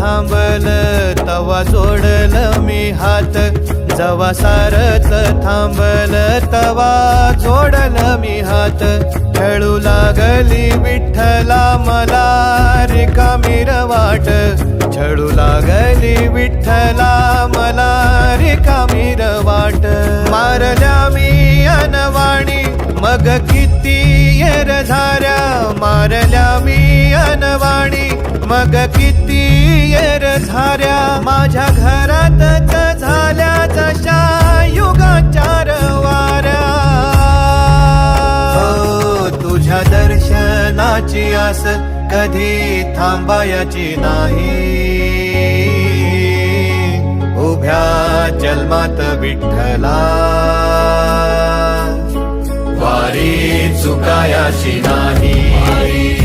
थांबल तवा जोडल मी हात. जवा सारत थांबल तवा जोडल मी हात. खेळू लागली विठ्ठला मला रिकामी वाट. छळू लागली विठ्ठला मला रिकामी वाट. मारल्या मग किती येर झाऱ्या माझ्या घरातच झाल्या जशा युगाचार वाऱ्या हो, तुझ्या दर्शनाची आस कधी थांबायची नाही. उभ्या जन्मात विठ्ठला. वारी चुकायाची नाही.